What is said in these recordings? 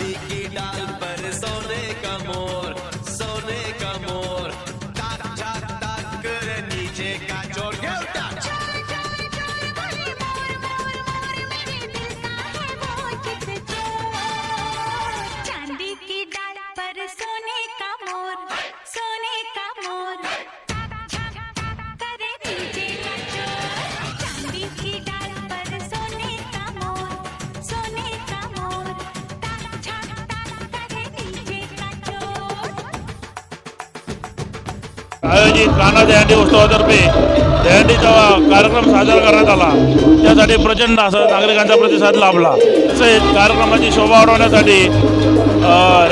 चांदी की डाल पर आयोजित काना जयंती उत्सवातर्फे जयंतीचा कार्यक्रम साजरा करण्यात आला. त्यासाठी प्रचंड असा नागरिकांचा प्रतिसाद लाभला. तसेच कार्यक्रमाची शोभा वाढवण्यासाठी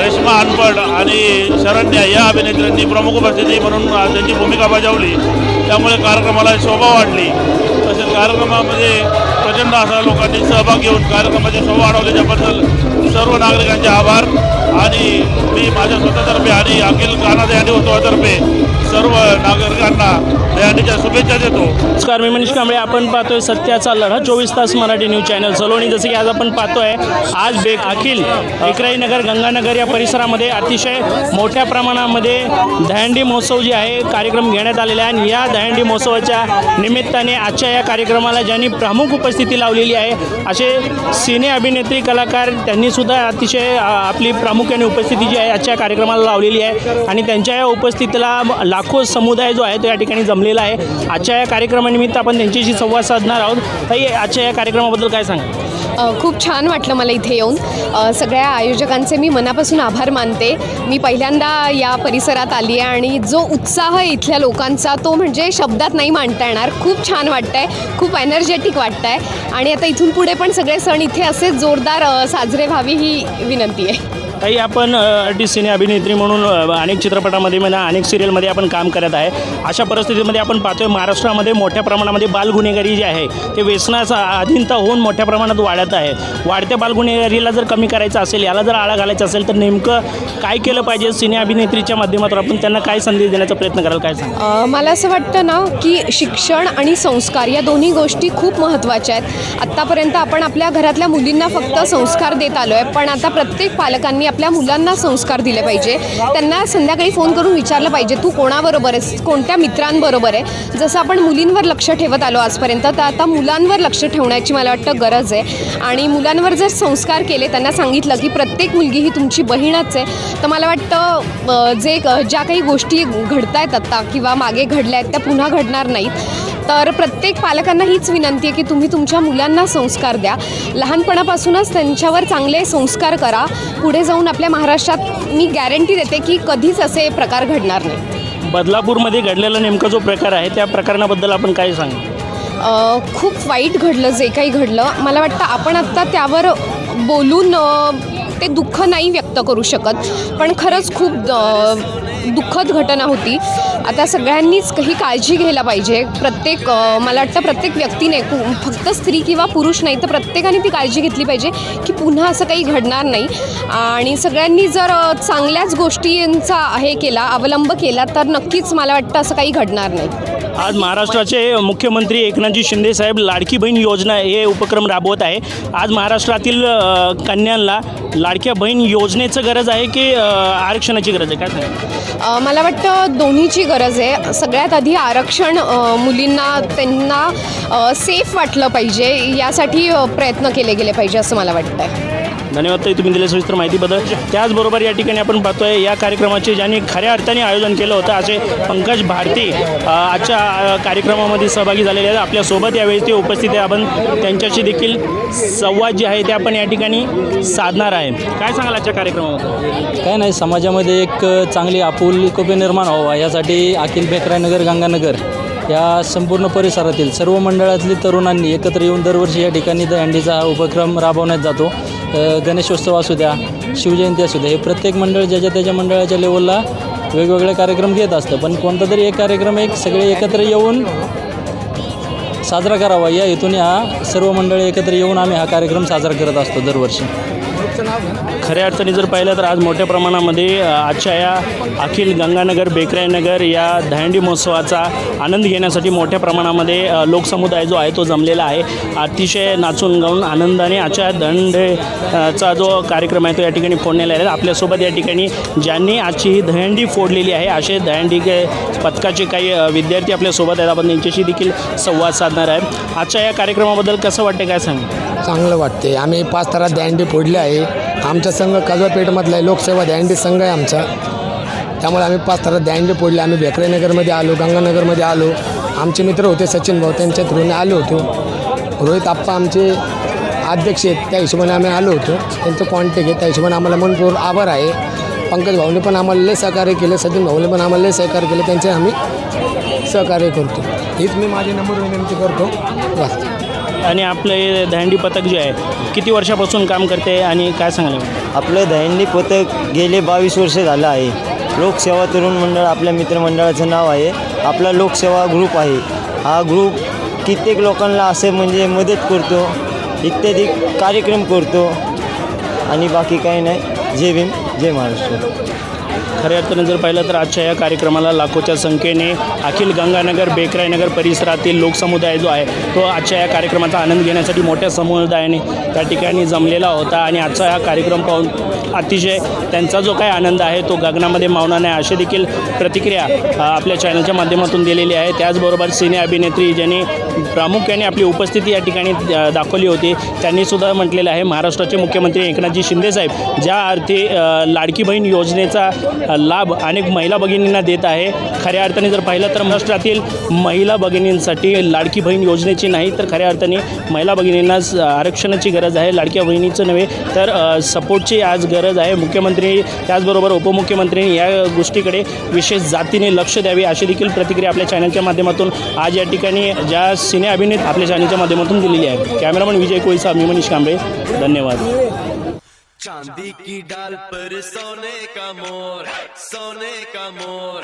रेश्मा अनपड आणि शरण्या या अभिनेत्रींनी प्रमुख उपस्थिती म्हणून त्यांची भूमिका बजावली. त्यामुळे कार्यक्रमाला शोभा वाढली. तसेच कार्यक्रमामध्ये प्रचंड असा लोकांनी सहभाग घेऊन कार्यक्रमाचे शोभा वाढवल्याच्याबद्दल सर्व नागरिकांचे आभार. आणि मी माझ्या स्वतःतर्फे आणि अखिल काना दहंडी उत्सवातर्फे सर्व नागरिकांना दहंडीच्या शुभेच्छा देतो. नमस्कार मी मनीष कांबळे. आपण पाहतोय सत्याचा लढा. चोवीस तास मराठी न्यूज चॅनल सलोनी. जसं की आज आपण पाहतोय आज बेक अखिल एकराई नगर गंगानगर या परिसरामध्ये अतिशय मोठ्या प्रमाणामध्ये दहंडी महोत्सव जे आहे कार्यक्रम घेण्यात आलेला आहे. आणि या दहंडी महोत्सवाच्या निमित्ताने आजच्या या कार्यक्रमाला ज्यांनी प्रमुख उपस्थित लावलेली आहे. असे सिने अभिनेत्री कलाकार त्यांनी सुद्धा अतिशय आपली प्रामुख्याने उपस्थिती जी आहे आजच्या कार्यक्रमाला लावलेली आहे. आणि त्यांच्या या उपस्थितीला लाखो समुदाय जो आहे तो या ठिकाणी जमलेला आहे. आजच्या या कार्यक्रमानिमित्त आपण त्यांच्याशी संवाद साधणार आहोत. ताई आजच्या या कार्यक्रमाबद्दल काय सांगा खूप छान वाटलं मला इथे येऊन. सगळ्या आयोजकांचे मी मनापासून आभार मानते. मी पहिल्यांदा या परिसरात आली आहे आणि जो उत्साह आहे इथल्या लोकांचा तो म्हणजे शब्दात नाही मांडता येणार. खूप छान वाटतं आहे खूप एनर्जेटिक वाटतं आहे आणि आता इथून पुढे पण सगळे सण इथे असेच जोरदार साजरे व्हावी ही विनंती आहे. ताई आपण टी सिने अभिनेत्री म्हणून अनेक चित्रपटामध्ये म्हणा अनेक सिरियलमध्ये आपण काम करत आहे. अशा परिस्थितीमध्ये आपण पाहतोय महाराष्ट्रामध्ये मोठ्या प्रमाणामध्ये बालगुन्हेगारी जी आहे ते व्यसनाचा अधीनता होऊन मोठ्या प्रमाणात वाढत आहे. वाढत्या बालगुन्हेगारीला जर कमी करायचं असेल याला जर आळा घालायचा असेल तर नेमकं काय केलं पाहिजे? सिने अभिनेत्रीच्या माध्यमातून आपण त्यांना काय संदेश देण्याचा प्रयत्न कराल काय सांग मला असं वाटतं ना की शिक्षण आणि संस्कार या दोन्ही गोष्टी खूप महत्त्वाच्या आहेत. आत्तापर्यंत आपण आपल्या घरातल्या मुलींना फक्त संस्कार देत आलो आहे पण आता प्रत्येक पालकांनी आपल्या मुलांना संस्कार दिले पाहिजे. त्यांना संध्याकाळी फोन करून विचारलं पाहिजे तू कोणाबरोबर आहेस? कोणत्या मित्रांबरोबर आहे? जसं आपण मुलींवर लक्ष ठेवत आलो आजपर्यंत तर आता मुलांवर लक्ष ठेवण्याची मला वाटतं गरज आहे. आणि मुलांवर जर संस्कार केले त्यांना सांगितलं की प्रत्येक मुलगी ही तुमची बहीणच आहे तर मला वाटतं जे क- ज्या काही गोष्टी घडत आहेत आत्ता किंवा मागे घडल्या आहेत त्या पुन्हा घडणार नाहीत. तर प्रत्येक पालकांना हीच विनंती आहे की तुम्ही तुमच्या मुलांना संस्कार द्या. लहानपणापासूनच त्यांच्यावर चांगले संस्कार करा. पुढे जाऊन आपल्या महाराष्ट्रात मी गॅरंटी देते की कधीच असे प्रकार घडणार नाही. बदलापूरमध्ये घडलेला नेमका जो प्रकार आहे त्या प्रकरणाबद्दल आपण काय सांगा? खूप वाईट घडलं जे काही घडलं. मला वाटतं आपण आत्ता त्यावर बोलून ते दुःख नाही व्यक्त करू शकत. पण खरंच खूप दुःखद घटना होती. आता सगळ्यांनीच काही काळजी घ्यायला पाहिजे. प्रत्येक मला वाटतं प्रत्येक व्यक्तीने फक्त स्त्री किंवा पुरुष नाही तर प्रत्येकाने ती काळजी घेतली पाहिजे की पुन्हा असं काही घडणार नाही. आणि सगळ्यांनी जर चांगल्याच गोष्टींचा हे केला अवलंब केला तर नक्कीच मला वाटतं असं काही घडणार नाही. आज महाराष्ट्राचे मुख्यमंत्री एकनाथजी शिंदे साहेब लाडकी बहीण योजना हे उपक्रम राबवत आहे. आज महाराष्ट्रातील कन्यांना लाडक्या बहीण योजनेचं गरज आहे की आरक्षणाची गरज आहे? काय सांग मला वाटतं दोन्हीची गरज आहे. सगळ्यात आधी आरक्षण मुलींना त्यांना सेफ वाटलं पाहिजे. यासाठी प्रयत्न केले गेले पाहिजे असं मला वाटतं आहे धन्यवाद ताई तुम्ही दिल्या सविस्तर माहितीबद्दल. त्याचबरोबर या ठिकाणी आपण पाहतोय या कार्यक्रमाचे ज्यांनी खऱ्या अर्थाने आयोजन केलं होतं असे पंकज भारती आजच्या कार्यक्रमामध्ये सहभागी झालेले आहेत. आपल्यासोबत यावेळी ते उपस्थित आहे आपण त्यांच्याशी देखील संवाद जे आहे ते आपण या ठिकाणी साधणार आहे. काय सांगाल आजच्या कार्यक्रमामध्ये काय नाही समाजामध्ये एक चांगली आपुलकोपी निर्माण व्हावा यासाठी अखिल बेकरायनगर गंगानगर या संपूर्ण परिसरातील सर्व मंडळातली तरुणांनी एकत्र येऊन दरवर्षी या ठिकाणी दहंडीचा हा उपक्रम राबवण्यात जातो. गणेशोत्सव असू द्या शिवजयंती असू द्या हे प्रत्येक मंडळ ज्याच्या त्याच्या मंडळाच्या लेवलला वेगवेगळे कार्यक्रम घेत असतं. पण कोणता तरी एक कार्यक्रम एक सगळे एकत्र येऊन साजरा करावा. या हेतून हा सर्व मंडळी एकत्र येऊन आम्ही हा कार्यक्रम साजरा करत असतो दरवर्षी. खऱ्या अर्थाने जर पाहिलं तर आज मोठ्या प्रमाणामध्ये आजच्या या अखिल गंगानगर बेकराईनगर या दहंडी महोत्सवाचा आनंद घेण्यासाठी मोठ्या प्रमाणामध्ये लोकसमुदाय जो आहे तो जमलेला आहे. अतिशय नाचून गाऊन आनंदाने आजच्या दंडचा जो कार्यक्रम आहे तो या ठिकाणी फोडण्यात आहे. आपल्यासोबत या ठिकाणी ज्यांनी आजची ही दहंडी फोडलेली आहे असे दहंडी के पथकाचे काही विद्यार्थी आपल्यासोबत आहेत. आपण त्यांच्याशी देखील संवाद साधणार आहे. आजच्या या कार्यक्रमाबद्दल कसं वाटतं काय सांग चांगलं वाटते आम्ही पाच तारा दँडी फोडले आहे. आमचा संघ कसबापेठमधला आहे. लोकसेवा दँडी संघ आहे आमचा. त्यामुळे आम्ही पाच तारा दँडी फोडले. आम्ही बेकरेनगरमध्ये आलो गंगानगरमध्ये आलो. आमचे मित्र होते सचिन भाऊ. त्यांच्या थ्रूने आलो होतो. रोहित आप्पा आमचे अध्यक्ष आहेत. त्या हिशोबाने आम्ही आलो होतो. त्यांचं कॉन्टॅक्ट आहे. त्या हिशोबाने आम्हाला मनपूर्वक आभार आहे. पंकज भाऊने पण आम्हाला लय सहकार्य केलं. सचिन भाऊने पण आम्हाला लय सहकार्य केलं. त्यांचे आम्ही सहकार्य करतो. हीच मी माझी नंबर विनंती करतो. बस. आणि आपलं हे दहंडी पथक जे आहे किती वर्षापासून काम करते आणि काय सांगाल? आपलं दहंडी पथक गेले बावीस वर्ष झालं आहे. लोकसेवा तरुण मंडळ आपल्या मित्रमंडळाचं नाव आहे. आपला लोकसेवा ग्रुप आहे. हा ग्रुप कित्येक लोकांना असे म्हणजे मदत करतो इत्यादी कार्यक्रम करतो. आणि बाकी काही नाही. जय भीम जय महाराष्ट्र. खऱ्या अर्थानं जर पाहिलं तर आजच्या या कार्यक्रमाला लाखोच्या संख्येने अखिल गंगानगर बेकरायनगर परिसरातील लोकसमुदाय जो आहे तो आजच्या या कार्यक्रमाचा आनंद घेण्यासाठी मोठ्या समुदायाने त्या ठिकाणी जमलेला होता. आणि आजचा हा कार्यक्रम पाहून अतिशय त्यांचा जो काही आनंद आहे तो गगनामध्ये मावणार नाही अशी देखील प्रतिक्रिया आपल्या चॅनलच्या माध्यमातून दिलेली आहे. त्याचबरोबर सिने अभिनेत्री ज्यांनी प्रामुख्याने आपली उपस्थिती या ठिकाणी दाखवली होती त्यांनीसुद्धा म्हटलेलं आहे महाराष्ट्राचे मुख्यमंत्री एकनाथजी शिंदेसाहेब ज्या अर्थी लाडकी बहीण योजनेचा लाभ अनेक महिला भगिनींना देत आहे. खऱ्या अर्थाने जर पाहिलं तर महाराष्ट्रातील महिला भगिनींसाठी लाडकी बहीण योजनेची नाही तर खऱ्या अर्थाने महिला भगिनींना आरक्षणाची गरज आहे लाडक्या बहिणीचं नव्हे तर सपोर्टची आज गरज आहे. मुख्यमंत्री त्याचबरोबर उपमुख्यमंत्र्यांनी या गोष्टीकडे विशेष जातीने लक्ष द्यावे अशी देखील प्रतिक्रिया आपल्या चॅनलच्या माध्यमातून आज या ठिकाणी ज्या सिने अभिनेत आपल्या चॅनलच्या माध्यमातून दिलेली आहे. कॅमेरामन विजय कोळीसा मी मनीष कांबळे. धन्यवाद. चांदी की डाल पर सोने का मोर सोने का मोर।